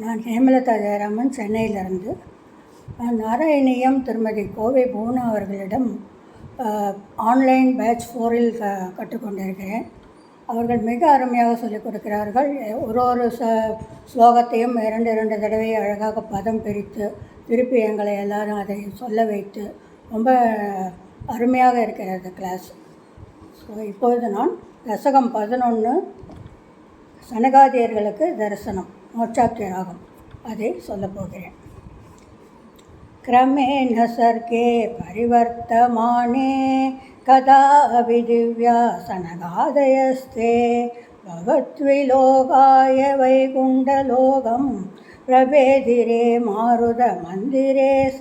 நான் ஹேமலதா ஜெயராமன் சென்னையிலிருந்து நான் நாராயணியம் திருமதி கோவை பூனா அவர்களிடம் ஆன்லைன் பேட்ச் ஃபோரில் க கற்றுக்கொண்டிருக்கிறேன். அவர்கள் மிக அருமையாக சொல்லிக் கொடுக்கிறார்கள். ஒரு ஒரு ச ஸ்லோகத்தையும் இரண்டு இரண்டு தடவை அழகாக பதம் பிரித்து திருப்பி எங்களை எல்லாரும் அதை சொல்ல வைத்து ரொம்ப அருமையாக இருக்கிறது கிளாஸ். ஸோ இப்பொழுது நான் தசகம் பதினொன்று சனகாதியர்களுக்கு தரிசனம். மோட்சாக்கிய ராகம் அதை சொல்லப் போகிறேன் क्रमेण सर्गे परिवर्तमाने कदा विदिव्यासनगादयस्ते भवद्विलोकाय वैकुण्ठलोकं प्रभेदिरे मारुतमन्दिरे स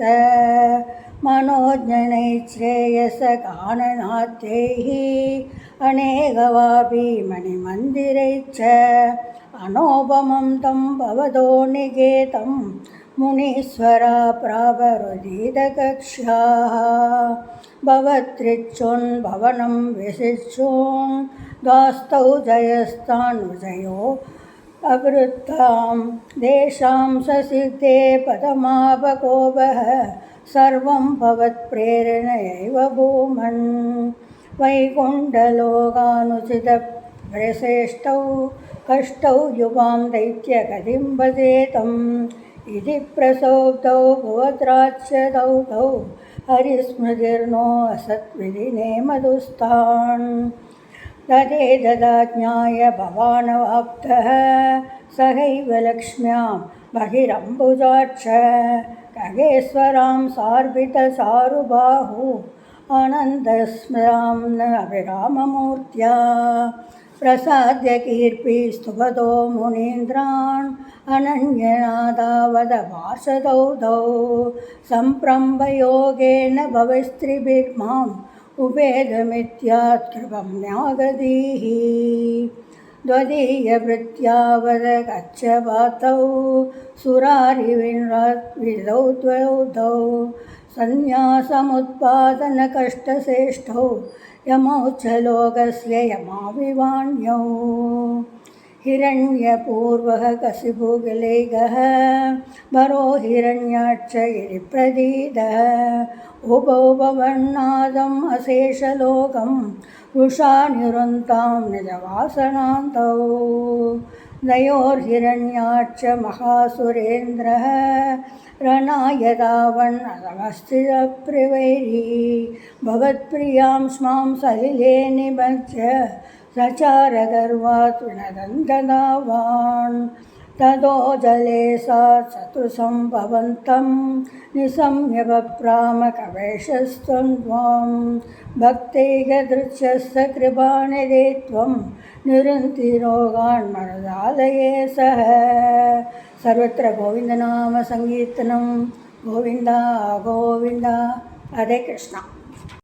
मनोज्ञनैश्रेयसगाननाद्यैः अनेकवापि मणिमन्दिरैश्च अनोपमं तं भवदो निगेतं मुनीश्वराप्रावरुदितकक्ष्याः भवत्रिच्छुन् भवनं विशिष्योन् द्वास्तौ जयस्तानुजयो अवृत्तां। देशां ससिद्धे पदमापकोपः सर्वं भवत्प्रेरणयैव भूमन्। वैकुण्ठलोकानुचित वैकुण्ठलोकानुचितप्रश्रेष्ठौ कष्टौ युवां दैत्यगतिं भजेतम्। इति प्रसौतौ भुवद्राच्यतौ तौ हरिस्मृतिर्नो असत्विधिने मधुस्तान् ददे ददाज्ञाय भवानवाप्तः सहैव लक्ष्म्यां बहिरम्बुजाक्ष खगेश्वरां सार्भितसारुबाहु आनन्दस्मरां अभिराममूर्त्या। प्रसाद्य कीर्तिस्तुभतो मुनीन्द्रान् अनन्यनादावदभाषदौ दौ सम्प्रम्भयोगेन भवस्त्रिभिर्माम् उपेदमित्यात्कृपं न्यागदीः त्वदीयभृत्यावद गच्छपातौ सुरारिविनौ द्वौ द्वौ सन्न्यासमुत्पादनकष्टश्रेष्ठौ यमौ यमाविवाण्यौ हिरण्यपूर्वः कसिभुगलेगः भरो हिरण्याक्ष गिरिप्रदीदः उभौ भवन्नादम् अशेषलोकं वृषा निरुन्तां निजवासनान्तौ दयोर्हिरण्याक्ष महासुरेन्द्रः रणाय दावन्नमस्तिरप्रिवैरी भवत्प्रियाँ स्मां सलिले निमज्य सचारगर्वात् विनदन्तदावान्। ततो जले सा चतुसम्भवन्तं निशम्यपप्रामकवेशस्त्वं त्वां। भक्तैकदृच्छस्य कृपानिधे त्वं நிருந்திரோகான் மனதாலயே சக. சர்வத்திர கோவிந்தநாம சங்கீர்த்தனம் கோவிந்தா கோவிந்தா ஹரே கிருஷ்ணா.